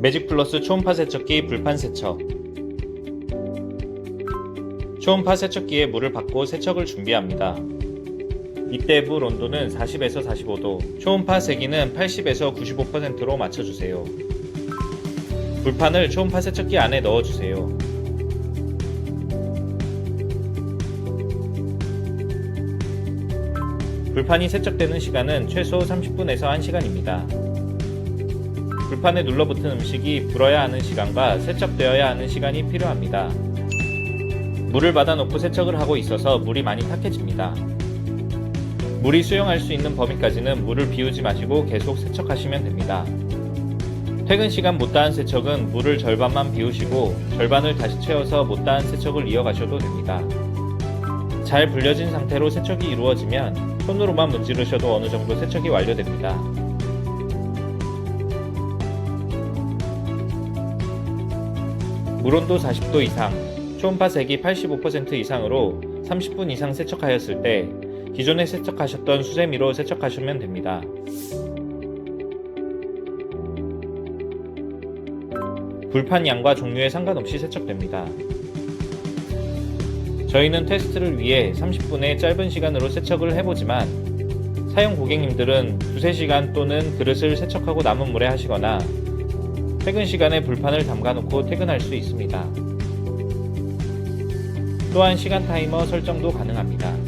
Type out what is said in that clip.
매직 플러스 초음파 세척기 불판 세척 초음파 세척기에 물을 받고 세척을 준비합니다. 이때 물 온도는 40에서 45도, 초음파 세기는 80에서 95%로 맞춰주세요. 불판을 초음파 세척기 안에 넣어주세요. 불판이 세척되는 시간은 최소 30분에서 1시간입니다. 불판에 눌러붙은 음식이 불어야 하는 시간과 세척되어야 하는 시간이 필요합니다. 물을 받아놓고 세척을 하고 있어서 물이 많이 탁해집니다. 물이 수용할 수 있는 범위까지는 물을 비우지 마시고 계속 세척하시면 됩니다. 퇴근 시간 못다한 세척은 물을 절반만 비우시고 절반을 다시 채워서 못다한 세척을 이어가셔도 됩니다. 잘 불려진 상태로 세척이 이루어지면 손으로만 문지르셔도 어느 정도 세척이 완료됩니다. 물온도 40도 이상, 초음파 색이 85% 이상으로 30분 이상 세척하였을 때 기존에 세척하셨던 수세미로 세척하시면 됩니다. 불판 양과 종류에 상관없이 세척됩니다. 저희는 테스트를 위해 30분의 짧은 시간으로 세척을 해보지만 사용 고객님들은 두세 시간 또는 그릇을 세척하고 남은 물에 하시거나 퇴근 시간에 불판을 담가놓고 퇴근할 수 있습니다. 또한 시간 타이머 설정도 가능합니다.